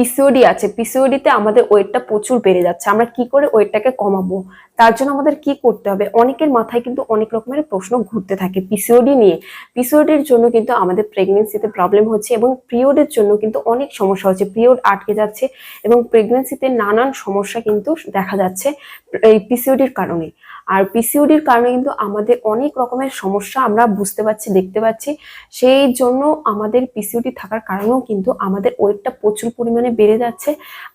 PCOD আছে। পিসিওডিতে আমাদের ওয়েটটা প্রচুর বেড়ে যাচ্ছে। আমরা কি করে ওয়েটটাকে কমাবো? তার জন্য আমাদের কি করতে হবে? অনেকের মাথায় কিন্তু অনেক রকমের প্রশ্ন ঘুরতে থাকে পিসিওডি নিয়ে। পিসিওডির জন্য কিন্তু আমাদের প্রেগনেন্সিতে প্রবলেম হচ্ছে এবং পিরিয়ডের জন্য কিন্তু অনেক সমস্যা হচ্ছে। পিরিয়ড আটকে যাচ্ছে এবং প্রেগনেন্সিতে নানান সমস্যা কিন্তু দেখা যাচ্ছে এই পিসিওডির কারণে। আর পিসিওডির কারণে কিন্তু আমাদের অনেক রকমের সমস্যা আমরা বুঝতে পারছি, দেখতে পাচ্ছি। সেই জন্য আমাদের পিসিওডি থাকার কারণেও কিন্তু আমাদের ওয়েটটা প্রচুর পরিমাণে বেড়ে যাচ্ছে।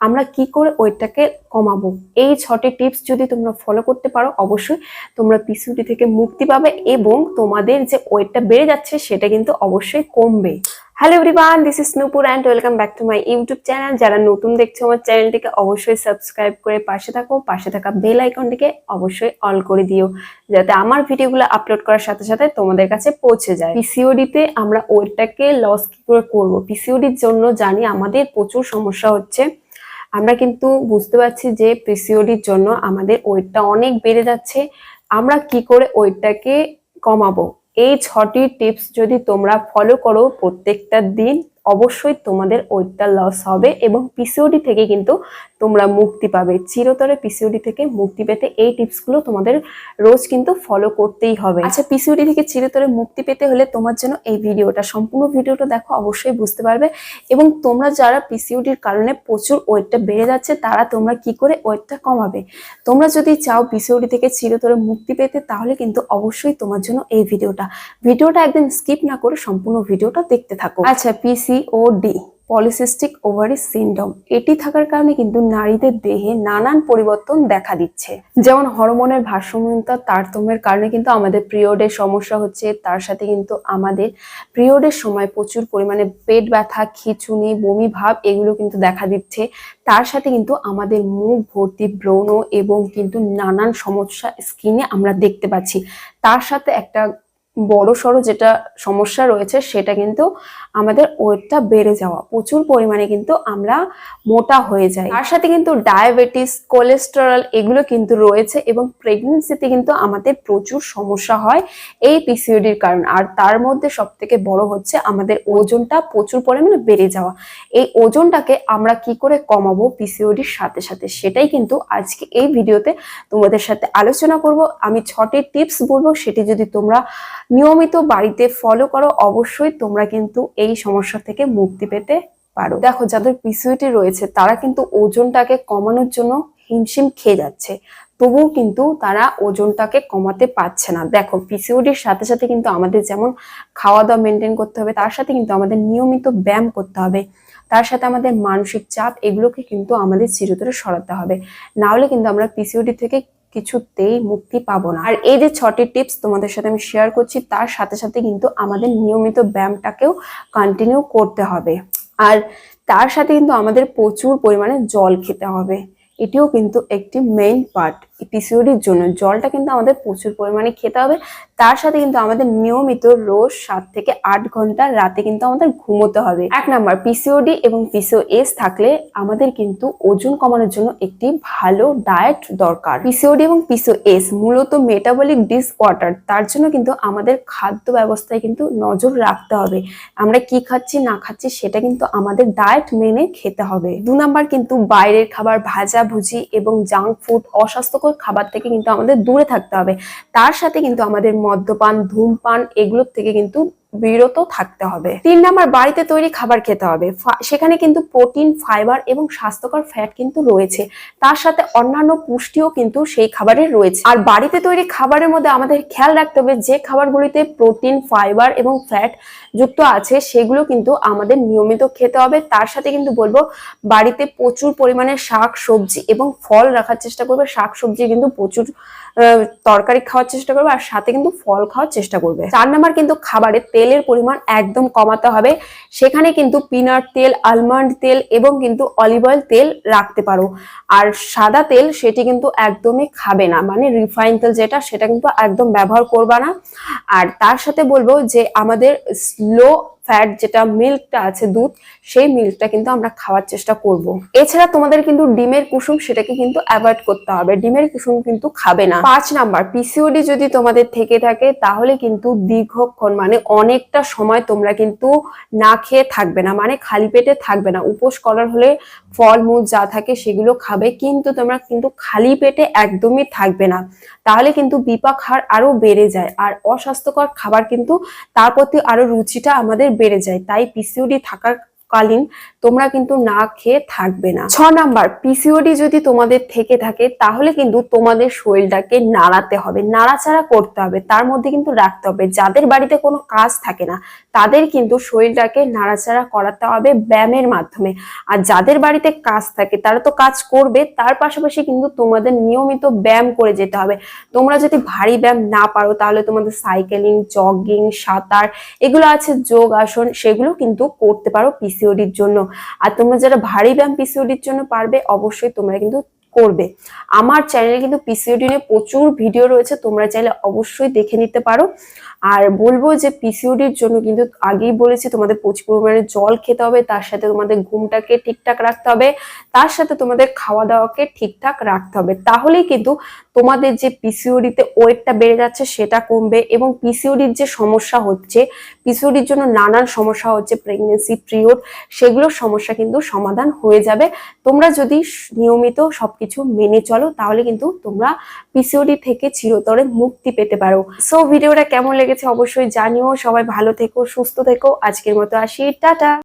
আমরা কি করে ওয়েটটাকে কমাবো? এই ছটি টিপস যদি তোমরা ফলো করতে পারো, অবশ্যই তোমরা পিসিওডি থেকে মুক্তি পাবে এবং তোমাদের যে ওয়েটটা বেড়ে যাচ্ছে, সেটা কিন্তু অবশ্যই কমবে। Hello everyone this is Nupur and welcome back to my YouTube channel যারা নতুন দেখছ আমার চ্যানেলটিকে অবশ্যই সাবস্ক্রাইব করে পাশে থাকো, পাশে থাকা বেল আইকনটিকে অবশ্যই অল করে দিও, যাতে আমার ভিডিওগুলো আপলোড করার সাথে সাথে তোমাদের কাছে পৌঁছে যায়। পিসিওডিতে আমরা ওয়েটটাকে লস কি করে করব? পিসিওডির জন্য জানি আমাদের প্রচুর সমস্যা হচ্ছে। আমরা কিন্তু বুঝতে পারছি যে পিসিওডির জন্য আমাদের ওয়েটটা অনেক বেড়ে যাচ্ছে। আমরা কি করে ওয়েটটাকে কমাবো? এই ছটি টিপস যদি তোমরা ফলো করো প্রত্যেকটা দিন অবশ্যই তোমাদের ওয়েটটা লস হবে এবং পিসিওডি থেকে কিন্তু তোমরা মুক্তি পাবে। চিরতরে পিসিওডি থেকে মুক্তি পেতে এই টিপসগুলো তোমাদের রোজ কিন্তু ফলো করতেই হবে। আচ্ছা পিসিওডি থেকে চিরতরে মুক্তি পেতে হলে তোমার জন্য এই ভিডিওটা, সম্পূর্ণ ভিডিওটা দেখো, অবশ্যই বুঝতে পারবে। এবং তোমরা যারা পিসিওডির কারণে প্রচুর ওয়েটটা বেড়ে যাচ্ছে, তারা তোমরা কি করে ওয়েটটা কমাবে? তোমরা যদি চাও পিসিওডি থেকে চিরতরে মুক্তি পেতে, তাহলে কিন্তু অবশ্যই তোমার জন্য এই ভিডিওটা। ভিডিওটা একদম স্কিপ না করে সম্পূর্ণ ভিডিওটা দেখতে থাকো। আচ্ছা পিসিওডি পলিসিস্টিক ওভারি সিনড্রোম এটি থাকার কারণে কিন্তু নারীদের দেহে নানান পরিবর্তন দেখা দিচ্ছে। যেমন হরমোনের ভারসাম্যতা তারতম্যের কারণে কিন্তু আমাদের পিরিয়ডের সমস্যা হচ্ছে, তার সাথে কিন্তু আমাদের পিরিয়ডের সময় প্রচুর পরিমাণে পেট ব্যথা, খিচুনি, বমি ভাব এগুলো কিন্তু দেখা দিচ্ছে। তার সাথে কিন্তু আমাদের মুখ ভর্তি ব্রণ এবং কিন্তু নানান সমস্যা স্কিনে আমরা দেখতে পাচ্ছি। তার সাথে একটা বড় সড়ো যেটা সমস্যা রয়েছে সেটা কিন্তু আমাদের ওয়েটটা বেড়ে যাওয়া। প্রচুর পরিমাণে কিন্তু আমরা মোটা হয়ে যাই। তার সাথে কিন্তু ডায়াবেটিস, কোলেস্টেরল এগুলো কিন্তু রয়েছে এবং প্রেগনেন্সিতে কিন্তু আমাদের প্রচুর সমস্যা হয় এই পিসিওডির কারণ। আর তার মধ্যে সব থেকে বড় হচ্ছে আমাদের ওজনটা প্রচুর পরিমাণে বেড়ে যাওয়া। এই ওজনটাকে আমরা কি করে কমাবো পিসিওডির সাথে সাথে সেটাই কিন্তু আজকে এই ভিডিওতে তোমাদের সাথে আলোচনা করব। আমি ছটি টিপস বলব, সেটি যদি তোমরা নিয়মিত বাড়িতে ফলো করো। অবশ্যই তোমরা কিন্তু এই সমস্যা থেকে মুক্তি পেতে পারো। দেখো, যাদের পিসিওটি রয়েছে, তারা কিন্তু ওজনটাকে কমানোর জন্য হিমশিম খেয়ে যাচ্ছে। তবুও কিন্তু তারা ওজনটাকে কমাতে পারছে না। দেখো পিসিওডির সাথে সাথে কিন্তু আমাদের যেমন খাওয়া দাওয়া মেনটেন করতে হবে, তার সাথে কিন্তু আমাদের নিয়মিত ব্যায়াম করতে হবে। তার সাথে আমাদের মানসিক চাপ, এগুলোকে কিন্তু আমাদের চিরতরে সরাতে হবে। না হলে কিন্তু আমরা পিসিওডি থেকে কিছুতেই মুক্তি পাবো না। আর এই যে ছটি টিপস তোমাদের সাথে আমি শেয়ার করছি, তার সাথে সাথে কিন্তু আমাদের নিয়মিত ব্যায়ামটাকেও কন্টিনিউ করতে হবে। আর তার সাথে কিন্তু আমাদের প্রচুর পরিমাণে জল খেতে হবে। এটিও কিন্তু একটি মেইন পার্ট পিসিওডির জন্য জলটা কিন্তু আমাদের প্রচুর পরিমাণে খেতে হবে। তার সাথে কিন্তু আমাদের নিয়মিত রোজ সাত থেকে আট ঘণ্টা রাতে কিন্তু আমাদের ঘুমোতে হবে। এক নাম্বার পিসিওডি এবং পিসিওএস থাকলে আমাদের কিন্তু ওজন কমানোর জন্য একটি ভালো ডায়েট দরকার। পিসিওডি এবং পিসিওএস মূলত মেটাবলিক ডিসঅর্ডার তার জন্য কিন্তু আমাদের খাদ্য ব্যবস্থায় কিন্তু নজর রাখতে হবে। আমরা কি খাচ্ছি, না খাচ্ছি, সেটা কিন্তু আমাদের ডায়েট মেনে খেতে হবে। দু নাম্বার কিন্তু বাইরের খাবার ভাজা ভুজি এবং জাঙ্ক ফুড অস্বাস্থ্যকর খাবার থেকে কিন্তু আমাদের দূরে থাকতে হবে। তার সাথে কিন্তু আমাদের মদ্যপান, ধূমপান এগুলোর থেকে কিন্তু বিরত থাকতে হবে। তিন নাম্বার, বাড়িতে তৈরি খাবার খেতে হবে। সেখানে কিন্তু প্রোটিন, ফাইবার এবং স্বাস্থ্যকর ফ্যাট কিন্তু রয়েছে। তার সাথে অন্যান্য পুষ্টিও কিন্তু সেই খাবারের রয়েছে। আর বাড়িতে তৈরি খাবারের মধ্যে আমাদের খেয়াল রাখতে হবে, যে খাবারগুলিতে প্রোটিন, ফাইবার এবং ফ্যাট যুক্ত আছে, সেগুলো কিন্তু আমাদের নিয়মিত খেতে হবে। তার সাথে কিন্তু বলব, বাড়িতে প্রচুর পরিমাণে শাক, সবজি এবং ফল রাখার চেষ্টা করবে। শাক, সবজি কিন্তু প্রচুর তরকারি খাওয়ার চেষ্টা করবে আর সাথে কিন্তু ফল খাওয়ার চেষ্টা করবে। চার নাম্বার কিন্তু খাবারে তেলের পরিমাণ একদম কমাতে হবে। সেখানে কিন্তু পিনাট তেল আলমন্ড তেল এবং কিন্তু অলিভ অয়েল তেল রাখতে পারো। আর সাদা তেল সেটি কিন্তু একদমই খাবে না। মানে রিফাইন তেল যেটা, সেটা কিন্তু একদম ব্যবহার করবা না। আর তার সাথে বলব যে আমাদের স্লো ফ্যাট যেটা মিল্কটা আছে দুধ, সেই মিল্কটা কিন্তু আমরা খাওয়ার চেষ্টা করব। এছাড়া তোমাদের কিন্তু ডিমের কুসুম সেটাকে কিন্তু অ্যাভয়েড করতে হবে। ডিমের কুসুম কিন্তু খাবে না। পাঁচ নাম্বার পিসিওডি যদি তোমাদের থেকে থাকে, তাহলে কিন্তু দীর্ঘক্ষণ মানে অনেকটা সময় তোমরা কিন্তু না খেয়ে থাকবে না মানে খালি পেটে থাকবে না। উপোস করার হলে ফলমূল যা থাকে সেগুলো খাবে, কিন্তু তোমরা কিন্তু খালি পেটে একদমই থাকবে না। তাহলে কিন্তু বিপাক হার আরও বেড়ে যায়। আর অস্বাস্থ্যকর খাবার কিন্তু তার প্রতি আরও রুচিটা আমাদের বেড়ে যায়। তাই পিসিওডি থাকার কালীন তোমরা কিন্তু না খেয়ে থাকবে না। ছ নাম্বার পিসিওডি যদি তোমাদের থেকে থাকে, তাহলে কিন্তু তোমাদের শরীরটাকে নাড়াতে হবে। নাড়াচাড়া করতে হবে, তার মধ্যে কিন্তু রাখতে হবে। যাদের বাড়িতে কোনো কাজ থাকে না, তাদের কিন্তু শরীরটাকে নাড়াচাড়া করাতে হবে ব্যায়ামের মাধ্যমে। আর যাদের বাড়িতে কাজ থাকে, তারা তো কাজ করবে, তার পাশাপাশি কিন্তু তোমাদের নিয়মিত ব্যায়াম করে যেতে হবে। তোমরা যদি ভারী ব্যায়াম না পারো, তাহলে তোমাদের সাইকেলিং, জগিং, সাঁতার, এগুলো আছে যোগ আসন সেগুলো কিন্তু করতে পারো পিসিওডির জন্য। আর তোমরা যারা ভারী ব্যায়াম পিসিওডির জন্য পারবে অবশ্যই তোমরা কিন্তু করবে। আমার চ্যানেলে কিন্তু পিসিওডি নিয়ে প্রচুর ভিডিও রয়েছে, তোমরা চাইলে অবশ্যই দেখে নিতে পারো। আর বলব যে পিসিওডির জন্য কিন্তু আগেই বলেছি, তোমাদের প্রচুর পরিমাণে জল খেতে হবে, তার সাথে তোমাদের ঘুমটাকে ঠিকঠাক রাখতে হবে, তার সাথে তোমাদের খাওয়া দাওয়াকে ঠিকঠাক রাখতে হবে। তাহলেই কিন্তু তোমাদের যে পিসিওডিতে ওয়েটটা বেড়ে যাচ্ছে, সেটা কমবে এবং পিসিওডির যে সমস্যা হচ্ছে পিসিওডির জন্য নানান সমস্যা হচ্ছে প্রেগনেন্সি পিরিয়ড সেগুলোর সমস্যা কিন্তু সমাধান হয়ে যাবে। তোমরা যদি নিয়মিত নিয়মিত সবকিছু মেনে চলো, তাহলে কিন্তু তোমরা পিসিওডি থেকে চিরতরে মুক্তি পেতে পারো। সো ভিডিওটা কেমন লেগেছে অবশ্যই জানিও। সবাই ভালো থেকো, সুস্থ থেকো। আজকের মতো আসি। টাটা!